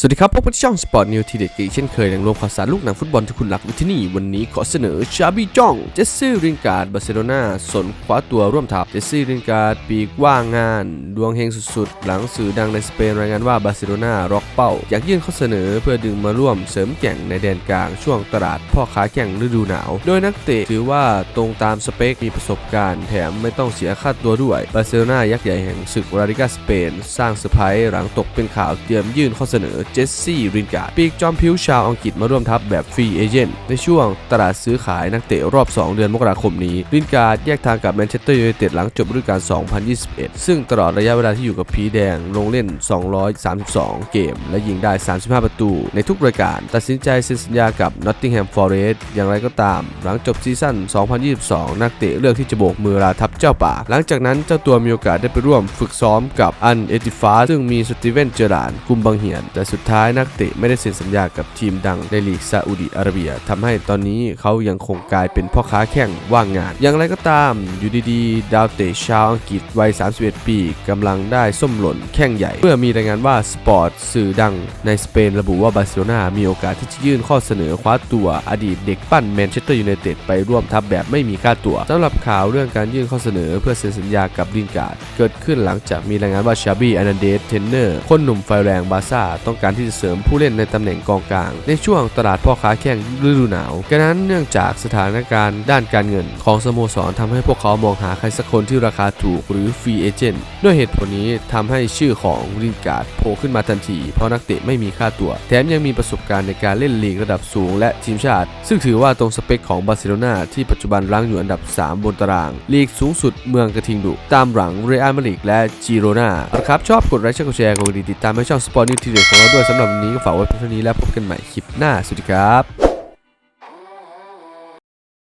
สวัสดีครับพบกันที่ช่องสปอร์ตนิวทีเด็ดอีกเช่นเคยแหล่งรวมข่าวสารลูกหนังฟุตบอลที่คุณรักอยู่ที่นี่ วันนี้ขอเสนอชาบีจ้อง เจสซี่รินการ์ดบาร์เซโลนาสนคว้าตัวร่วมทัพเจสซี่รินการ์ดปีกว่างงาน ดวงเฮงสุดๆ หลังสื่อดังในสเปนรายงานว่าบาร์เซโลนาร็อกเป้า อยากยื่นข้อเสนอเพื่อดึงมาร่วมเสริมแข่งในแดนกลางช่วงตลาดพ่อค้าแข่งฤดูหนาว โดยนักเตะถือว่าตรงตามสเปคมีประสบการณ์แถมไม่ต้องเสียค่าตัวด้วยบาร์เซโลนายักษ์ใหญ่แห่งศึกลาลิกาสเปน สร้างเซอร์ไพรส์หลังตกเป็นข่าวเตรียมยื่นข้อเสนอเจสซี่รินการ์ดปีกจอมพิวชาวอังกฤษมาร่วมทัพแบบฟรีเอเจนต์ในช่วงตลาดซื้อขายนักเตะรอบ 2 เดือนมกราคมนี้รินการ์ดแยกทางกับแมนเชสเตอร์ยูไนเต็ดหลังจบฤดูกาล 2021 ซึ่งตลอดระยะเวลาที่อยู่กับผีแดงลงเล่น 232 เกม และยิงได้ 35 ประตู ในทุกรายการ ตัดสินใจเซ็นสัญญากับ Nottingham Forest อย่างไรก็ตาม หลังจบซีซั่น 2022 นักเตะเลือกที่จะโบกมือลาทัพเจ้าป่า หลังจากนั้นเจ้าตัวมีโอกาสได้ไปร่วมฝึกซ้อมกับอันเอติฟาซึ่งมีสตีเวนเจอร์รานกุมบังเหียนแต่สุดท้ายนักเตะไม่ได้เซ็นสัญญากับทีมดังในลีกซาอุดิอาระเบียทำให้ตอนนี้เขายังคงกลายเป็นพ่อค้าแข่งว่างงาน อย่างไรก็ตามอยู่ดีๆ ดาวเตะชาวอังกฤษวัย 31 ปีกำลังได้ส้มหล่นแข่งใหญ่เมื่อมีรายงานว่าสปอร์ตสื่อดังในสเปนระบุว่าบาร์เซโลนามีโอกาสที่จะยื่นข้อเสนอคว้าตัวอดีตเด็กปั้นแมนเชสเตอร์ยูไนเต็ดไปร่วมทัพแบบไม่มีค่าตัวสำหรับข่าวเรื่องการยื่นข้อเสนอเพื่อเซ็นสัญญากับลินการ์ดเกิดขึ้นหลังจากมีรายงานว่าชาบีอนันเดสเทนเนอร์คนหนุ่มไฟแรงบาซ่าต้องการที่จะเสริมผู้เล่นในตำแหน่งกองกลาง ในช่วงตลาดพ่อค้าแข่งฤดูหนาวกระนั้นเนื่องจากสถานการณ์ด้านการเงิน ของสโมสรทำให้พวกเขามองหาใครสักคนที่ราคาถูกหรือฟรีเอเจนต์ด้วยเหตุผลนี้ทำให้ชื่อของลินการ์ดโผล่ขึ้นมาทันที เพราะนักเตะไม่มีค่าตัว แถมยังมีประสบการณ์ในการเล่นลีกระดับสูงและทีมชาติ ซึ่งถือว่าตรงสเปคของบาร์เซโลนาที่ปัจจุบันรั้งอยู่อันดับ 3 บนตาราง ลีกสูงสุดเมืองกระทิงดุ ตามหลังเรอัลมาดริดและจิโรนาครับชอบกดไลค์กดแชร์กดติดตามให้ช่องสปอร์ตนิวทีเด็ดของเราดด้วยสำหรับวันนี้ก็ฝากไว้เพียงเท่านี้แล้วพบกันใหม่คลิปหน้า สวัสดีครับ